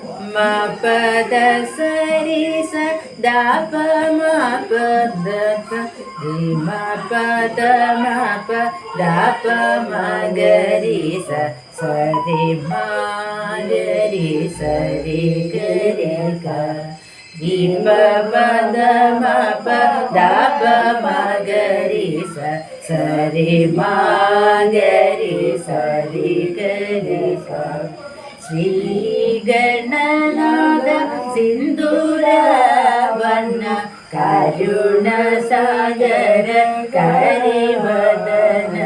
प दरे द मा पीमा पदा मा पाप मा गरिसारे मा गी सारे करे पपादा द मा पाप मा गरिसा सारे मा गरे ശ്രീഗണനാഥ സിന്ദൂര വന്ന കരുണ സാഗര കരിവദന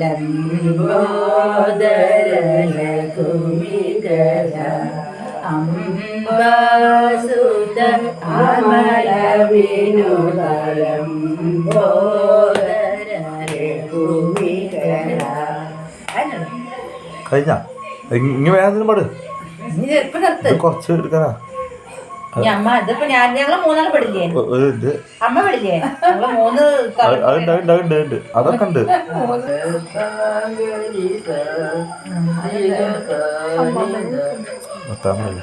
ലംബോദര ലഘുമികര അംബാസുത അമല വിനുദലം ബോദര ലഘുമികര കഴിഞ്ഞ? ഇങ്ങ വേദന പാട്. കൊറച്ച് എടുക്കാനാ? അമ്മ ഇതിപ്പോ ഞാൻ ഞങ്ങൾ പെടില്ലേ? അമ്മ പെടില്ലേ? ഞങ്ങൾ മൂന്ന് അതൊക്കെ ഉണ്ട് പത്താമല്ലേ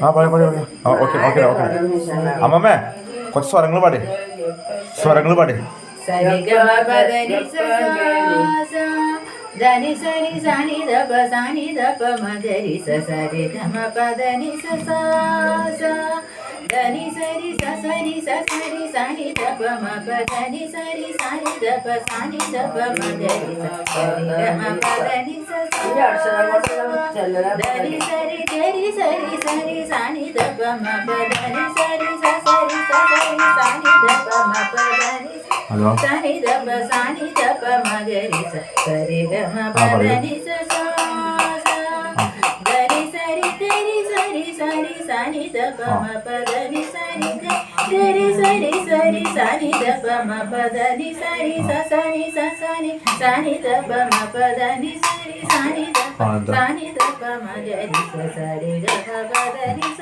ആ പാടി ആ ഓക്കെ ഓക്കെ ഓക്കെ. അമ്മമ്മേ കുറച്ച് സ്വരങ്ങൾ പാടി. സ്വരങ്ങൾ പാടി. സരിഗമ പദനി സ ധനി സരി സനി ദപ സനി ദപ മദരി സ దని సరి సరి సరి సని దప మప దని సరి సని దప సని దప మగరి మప దని దని సరి తెరి సరి సరి సని దప మప దని సరి సరి సరి సని దప మప దని సని దప సని దప మగరి సరి గమ పదని స సని సప మ పద ని సని సరి సరి సరి సని సప మ పద ని సరి స సని స సని సని సప మ పద ని సరి సని సని సప మ గరి స సరి గ పద ని స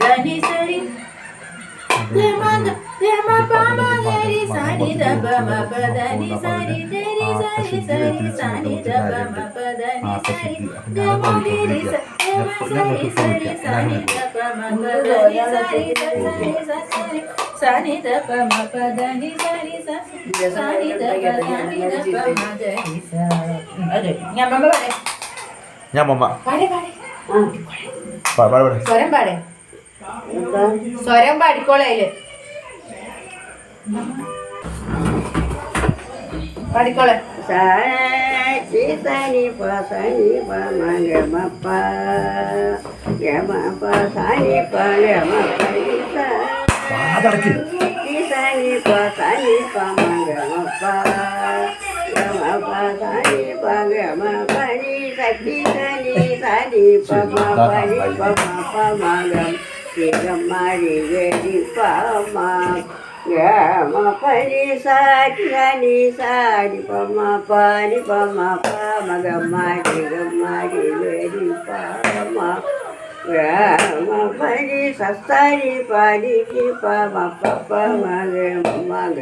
దని సరి సని దబ మ పదని సరి సరి సరి సరి సని దబ మ పదని సరి గ మ సరి ഗരി സ അതെ ഞാൻ മമ്മ സ്വരം പാടെ സ്വരം പാടിക്കോളെ 快点过来。三七三，三，妈妈，三，一三。的！三，三，三八，你在皮，三八八八八，八。ಗ ಮ ಪರಿ ಸಾರಿ ಗಾನಿ ಸಾರಿ ಪ ಮ ಪರಿ ಪ ಮ ಪ ಮ ಗ ಮ ರಿ ಗ ಮ ರಿ ಗ ರಿ ಪ ಮ ಗ ಮ ಪರಿ ಸಸ್ತಾರಿ ಪಾರಿ ಕಿ ಪ ಮ ಪ ಪ ಮ ಗ ಮ ಗ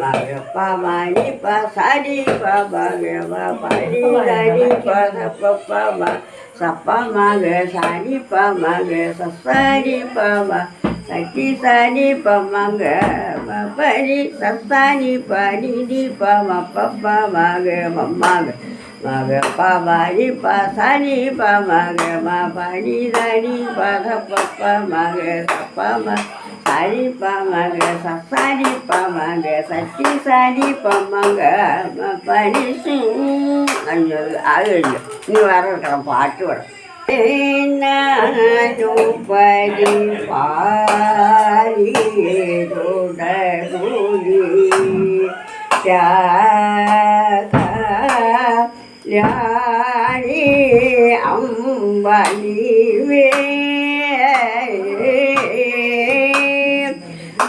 ಮ ಗ ಪ ಮ ನಿ ಪ ಸಾರಿ ಪ ಮ ಗ ಮ ಪರಿ ಸಾರಿ ಪ ಸ ಪ ಪ ಮ ಸ ಪ ಮ ಗ ಸಾರಿ ಪ ಮ ಗ ಸಸ್ತಾರಿ ಪ ಮ சக்தி சாரி பமங்க பரி சத்தானி பரி தீப மப்ப மக மம்மாக மக பவாரி பசாரி பமக மபரி தரி பத பப்ப மக சப்பம சாரி பமக சசாரி பமக சக்தி சாரி பமங்க பரி ஐயோ அது நீ வர பாட்டு வரும். പ മ ഗ സ സ നി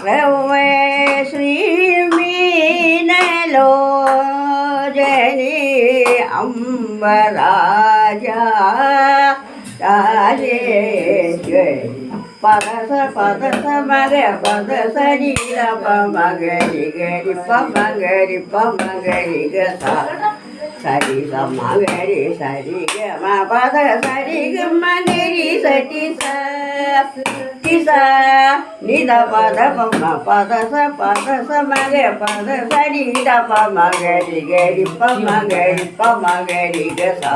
പ മ பதச பதச மக பதச நீல மகரி கரிப்ப மகரி மகரி கதா சரி சமகரி சரி க பத சரி க மகரி சட்டி சிசா நித பத பம பதச பதச மக பதச நீத மகரி கரிப்ப மகரி மகரி கதா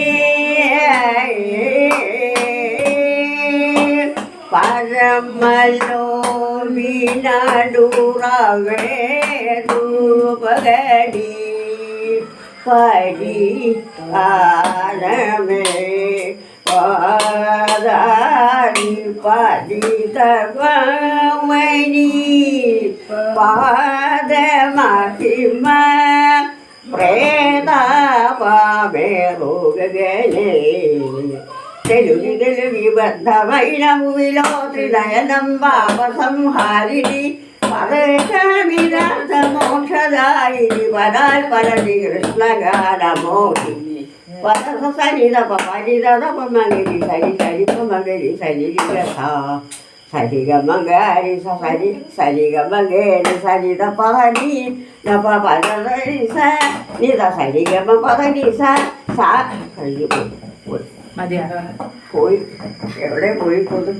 ಬ್ರಹ್ಮಲೋ ವಿನಡುರವೇ ರೂಪಗಡಿ ಪಡಿ ಆರಮೇ ಪಾದಾರಿ ಪಡಿ ತಮಣಿ ಪಾದ ಮಹಿಮ ಪ್ರೇತ ಪಾಮೇರುಗಲೇ తెలుగు తెలుగు బద్ధమైనమువిలో త్రినయనం పాప సంహారిణి పరమిరాత మోక్షదాయిని పదాల్ పరది కృష్ణగానమోహి పద సని దప పది దప మగరి సరి సరి మగరి సరి గస సరి గ మగరి సరి సరి గ మగరి సరి దప ని దప పద సరి స ని ద సరి గ మ పద ని స స సరి മതിയാ. പോയി. എവിടെ പോയി പോയി